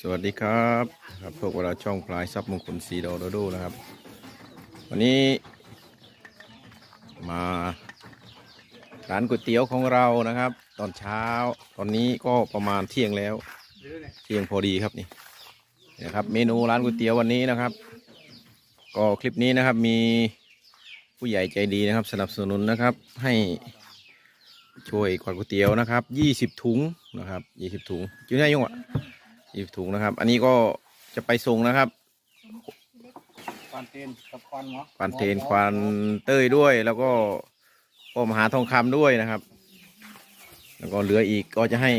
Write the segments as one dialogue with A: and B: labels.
A: สวัสดีครับครับพวกเราช่องพลายซับมงคลสีดอโดโดนะครับ วันนี้ มาร้านก๋วยเตี๋ยวของเรานะครับ ตอนเช้าตอนนี้ก็ประมาณเที่ยงแล้ว เที่ยงพอดีครับนี่นะครับ เมนูร้านก๋วยเตี๋ยววันนี้นะครับ ก็คลิปนี้นะครับมีผู้ใหญ่ใจดีนะครับ สนับสนุนนะครับให้ ช่วยกวาดก๋วยเตี๋ยวนะครับยี่สิบถุงนะครับยี่สิบถุงจิ้มได้ยังวะยี่สิบถุงนะครับ อันนี้ก็จะไปส่งนะครับ
B: ควันเทนกับควันหมอ
A: ควานเทนควานเต้ยด้วย แล้วก็ก็มหาทองคำด้วยนะครับ แล้วก็เหลืออีกก็จะให้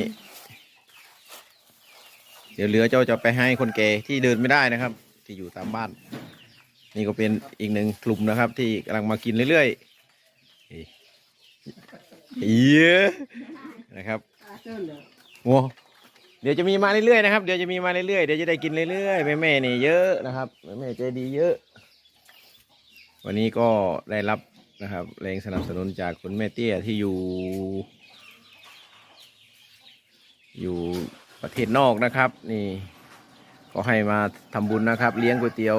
A: เดี๋ยวเหลือเจ้าจะไปให้คนแก่ที่เดินไม่ได้นะครับ ที่อยู่ตามบ้าน นี่ก็เป็นอีกหนึ่งกลุ่มนะครับ ที่กำลังมากินเรื่อยๆนี่ เยอะนะครับโอ้เดี๋ยวจะมีมาเรื่อยๆนะครับ เดี๋ยวจะมีมาเรื่อยๆ เดี๋ยวจะได้กินเรื่อยๆ แม่ๆนี่เยอะนะครับแม่ๆใจดีเยอะ วันนี้ก็ได้รับนะครับแรงสนับสนุนจากคุณแม่เตี้ยที่อยู่ อยู่ประเทศนอกนะครับ นี่ก็ให้มาทำบุญนะครับ เลี้ยงก๋วยเตี๋ยว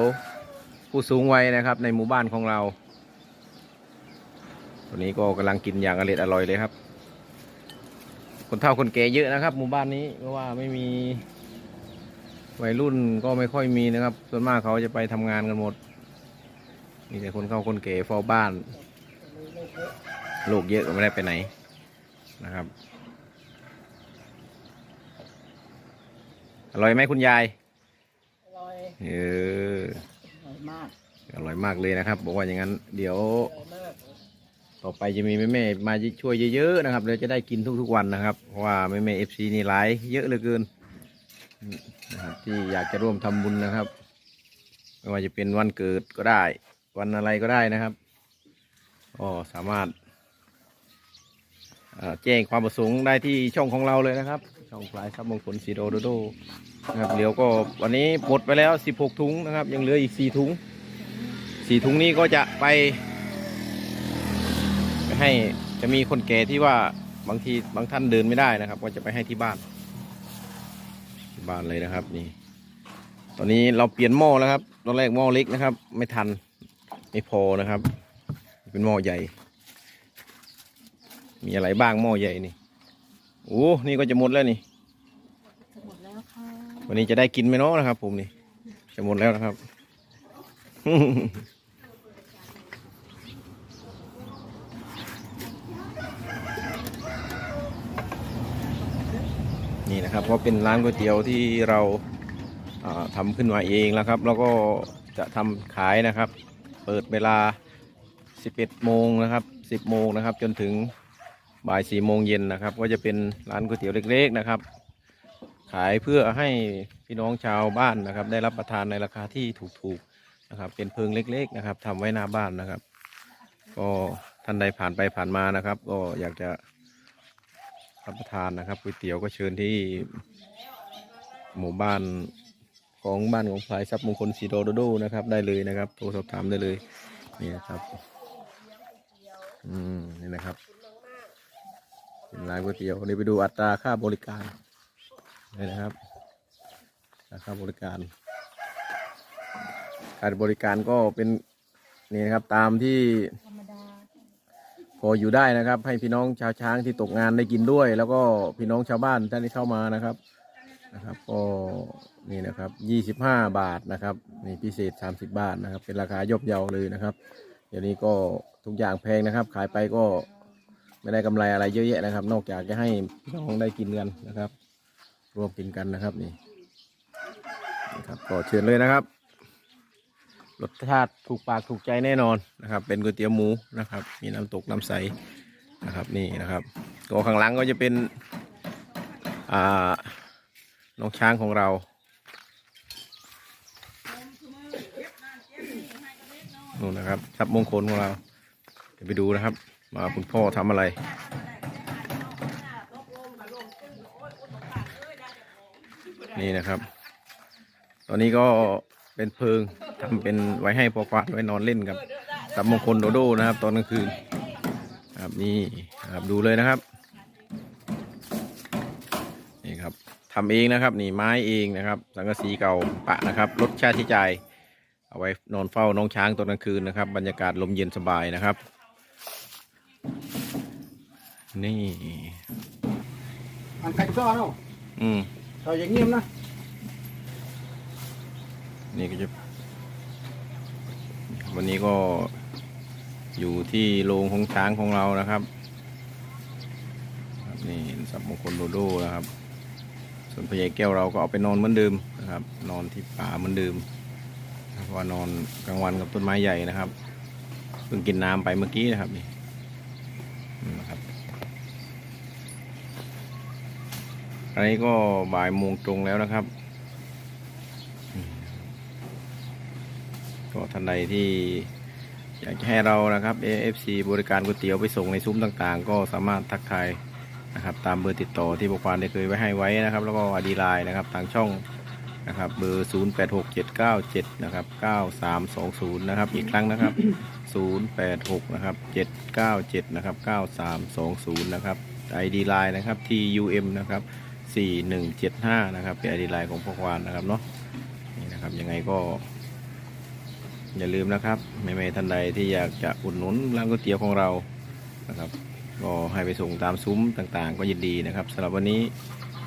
A: ผู้สูงวัยนะครับ ในหมู่บ้านของเรา วันนี้ก็กำลังกินอย่างอร่อยอร่อยเลยครับ คนเฒ่าคนแก่เยอะนะครับ หมู่บ้านนี้เพราะว่าไม่มีวัยรุ่นก็ไม่ค่อยมีนะครับ ส่วนมากเขาจะไปทำงานกันหมด มีแต่คนเข้าคนเก๋เฝ้าบ้าน ลูกเยอะก็ไม่ได้ไปไหนนะครับ อร่อยไหมคุณยาย
B: อร่อย
A: เออ
B: อร่อยมาก
A: อร่อยมากเลยนะครับ บอกว่าอย่างนั้น เดี๋ยว
B: อร่อยมาก
A: ต่อไปจะมีแม่แม่ๆมาช่วยเยอะๆนะครับเดี๋ยวจะได้กินทุกๆวันนะครับ เพราะว่าแม่แม่เอฟซีนี่หลายเยอะเหลือเกินนะครับที่อยากจะร่วมทำบุญนะครับ ไม่ว่าจะเป็นวันเกิดก็ได้ วันอะไรก็ได้นะครับก็สามารถแจ้งความประสงค์ได้ที่ช่องของเราเลยนะครับ ช่องปลายซับมงคลสีโดโดโดนะครับเดี๋ยวก็วันนี้หมดไปแล้ว 16 ถุงนะครับ ยังเหลืออีก 4 ถุง 4 ถุงนี้ก็จะไป ให้จะมีคนแก่ที่ว่าบางทีบางท่านเดินไม่ได้นะครับ ก็จะไปให้ที่บ้านที่บ้านเลยนะครับ นี่ ตอนนี้เราเปลี่ยนหม้อแล้วครับ ตอนแรกหม้อเล็กนะครับ ไม่ทันไม่พอนะครับ เป็นหม้อใหญ่ มีอะไรบ้างหม้อใหญ่นี่โอ้นี่ก็จะหมดแล้วนี่
C: จะหมดแล้วค่ะ
A: วันนี้จะได้กินไหมเนาะนะครับ ผมนี่จะหมดแล้วนะครับ นี่นะครับ เพราะเป็นร้านก๋วยเตี๋ยวที่เราอ่าทำขึ้นมาเองแล้วครับ แล้วก็จะทำขายนะครับ เปิดเวลา 11 โมงนะครับ 10 โมงนะครับ จนถึงบ่าย4โมงเย็นนะครับ ก็จะเป็นร้านก๋วยเตี๋ยวเล็ก ๆนะครับ ขายเพื่อให้พี่น้องชาวบ้านนะครับ ได้รับประทานในราคาที่ถูกๆนะครับ เป็นเพิงเล็ก ๆ นะครับทำไว้หน้าบ้านนะครับ ก็ท่านใดผ่านไปผ่านมานะครับ ก็อยากจะ รับประทานนะครับก๋วยเตี๋ยวก็เชิญที่หมู่บ้านของบ้านของพลายทรัพย์มงคลสีโดโดโดนะครับ ได้เลยนะครับโทรสอบถามได้เลยนี่นะครับอืมนี่นะครับเป็นร้านก๋วยเตี๋ยวนี่ไปดูอัตราค่าบริการนี่นะครับนะครับบริการ การบริการก็เป็นนี่นะครับตามที่
C: ธรรมดา
A: พออยู่ได้นะครับ ให้พี่น้องชาวช้างที่ตกงานได้กินด้วย แล้วก็พี่น้องชาวบ้านท่านที่เข้ามานะครับนะครับก็นี่นะครับยี่สิบห้าบาทนะครับนี่พิเศษสามสิบบาทนะครับ เป็นราคายบเยาเลยนะครับ เดี๋ยวนี้ก็ทุกอย่างแพงนะครับ ขายไปก็ไม่ได้กำไรอะไรเยอะแยะนะครับ นอกจากจะให้พี่น้องได้กินกันนะครับ รวมกินกันนะครับนี่นี่ครับก็เชิญเลยนะครับ รสชาติถูกปากถูกใจแน่นอนนะครับ เป็นก๋วยเตี๋ยวหมูนะครับ มีน้ำตกน้ำใสนะครับนี่นะครับตัวข้างหลังก็จะเป็นอ่าน้องช้างของเรานู่นนะครับทับมงคลของเราเดี๋ยวไปดูนะครับมาคุณพ่อทำอะไรนี่นะครับ ตอนนี้ก็เป็นเพิง ทำเป็นไว้ให้พอกวาดไว้นอนเล่นกับกับมงคลโดโดนะครับ ตอนกลางคืนครับนี่นะครับดูเลยนะครับนี่ครับทำเองนะครับนี่ไม้เองนะครับ สังกะสีเก่าปะนะครับลดค่าใช้จ่ายเอาไว้นอนเฝ้าน้องช้างตอนกลางคืนนะครับ บรรยากาศลมเย็นสบายนะครับ นี่
B: อันไก่ซ้อเนาะ
A: อืม
B: เราอย่างเงียบนะ
A: นี่ก็จะ วันนี้ก็อยู่ที่โรงของช้างของเรานะครับนี่สับมงคลโดโดนะครับ ส่วนพญายแก้วเราก็เอาไปนอนเหมือนเดิมนะครับ นอนที่ป่าเหมือนเดิมเพราะว่านอนกลางวันกับต้นไม้ใหญ่นะครับเพิ่งกินน้ำไปเมื่อกี้นะครับนี่นี่นะครับอันนี้ก็บ่ายโมงตรงแล้วนะครับ ก็ท่านใดที่อยากจะให้เรานะครับ AFC บริการก๋วยเตี๋ยวไปส่งในซุ้มต่างๆ ก็สามารถทักทายนะครับ ตามเบอร์ติดต่อที่บกควานได้เคยไว้ให้ไว้นะครับ แล้วก็อดีไลน์นะครับทางช่องนะครับเบอร์ 086797นะครับ9320 นะครับ อีกครั้งนะครับ 086 นะครับ 797 นะครับ 9320 นะครับ ID ไลน์นะครับ TUM นะครับ 4175 นะครับ เป็น ID ไลน์ของพวกวานนะครับเนาะนี่นะครับ ยังไงก็ อย่าลืมนะครับไม่ไม่ท่านใดที่อยากจะอุดหนุนร้านก๋วยเตี๋ยวของเรานะครับก็ให้ไปส่งตามซุ้มต่างๆ ก็ยินดีนะครับสำหรับวันนี้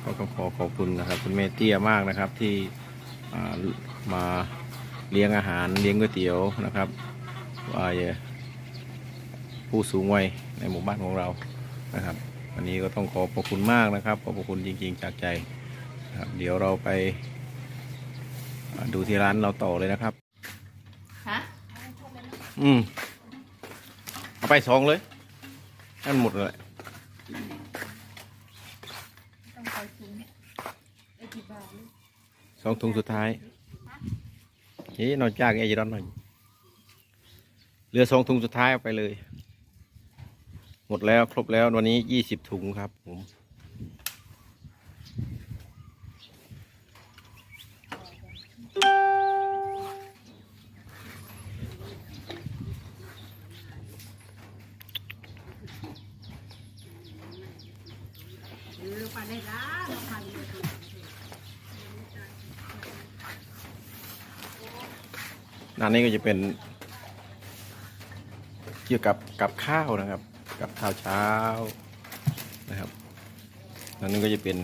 A: ก็ขอขอบคุณนะครับ คุณแม่เตี้ยมากนะครับที่มาเลี้ยงอาหารเลี้ยงก๋วยเตี๋ยวนะครับว่าผู้สูงวัยในหมู่บ้านของเรานะครับวันนี้ก็ต้องขอบพระคุณมากนะครับขอบคุณจริงๆจากใจครับเดี๋ยวเราไปดูที่ร้านเราต่อเลยนะครับ อืมเอาไปสองเลยให้มันหมดเลย
C: ต้องไปซื้อไอ้กี่บาทลูก
A: สองถุงสุดท้ายเฮ้ยนอนจากไอ้ยีรอนหน่อยเหลือสองถุงสุดท้ายเอาไปเลย หมดแล้วครบแล้ววันนี้ยี่สิบถุงครับผม นั่นนี่ก็จะเป็น เกี่ยวกับกับข้าวนะครับ กับข้าวเช้านะครับนั่นนี่ก็จะเป็น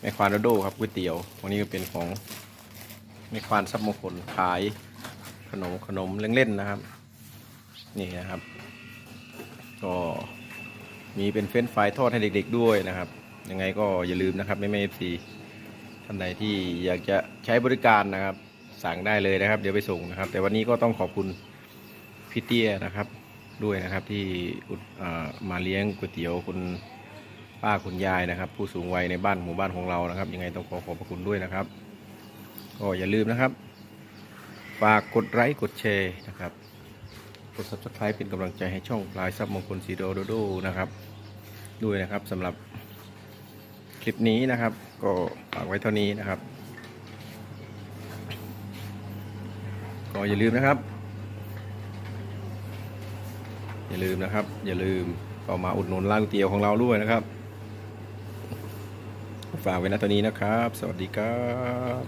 A: แม่ควานโดโดครับก๋วยเตี๋ยววันนี้ก็เป็นของแม่ควานซับมงคลขายขนมขนมเล่นๆนะครับ นี่นะครับ ก็ มีเป็นเฟรนช์ฟรายทอดให้เด็กๆด้วยนะครับ ยังไงก็อย่าลืมนะครับแม่แม่เอฟซีท่านใดที่อยากจะใช้บริการนะครับ สั่งได้เลยนะครับ เดี๋ยวไปส่งนะครับ แต่วันนี้ก็ต้องขอบคุณพี่เตี้ยนะครับด้วยนะครับที่มาเลี้ยงก๋วยเตี๋ยวคุณป้าคุณยายนะครับ ผู้สูงวัยในบ้านหมู่บ้านของเรานะครับ ยังไงต้องขอขอบพระคุณด้วยนะครับก็อย่าลืมนะครับ ฝากกดไลค์กดแชร์นะครับ ด subscribe เป็นกำลังใจให้ช่องปลายซับมงคลสีโดโดโดนะครับ ด้วยนะครับสำหรับคลิปนี้นะครับ ก็ฝากไว้เท่านี้นะครับ ก็อย่าลืมนะครับ อย่าลืมนะครับ อย่าลืมก็มาอุดหนุนร้านเตี๋ยวของเราด้วยนะครับฝากไว้นะตัวนี้นะครับ สวัสดีครับ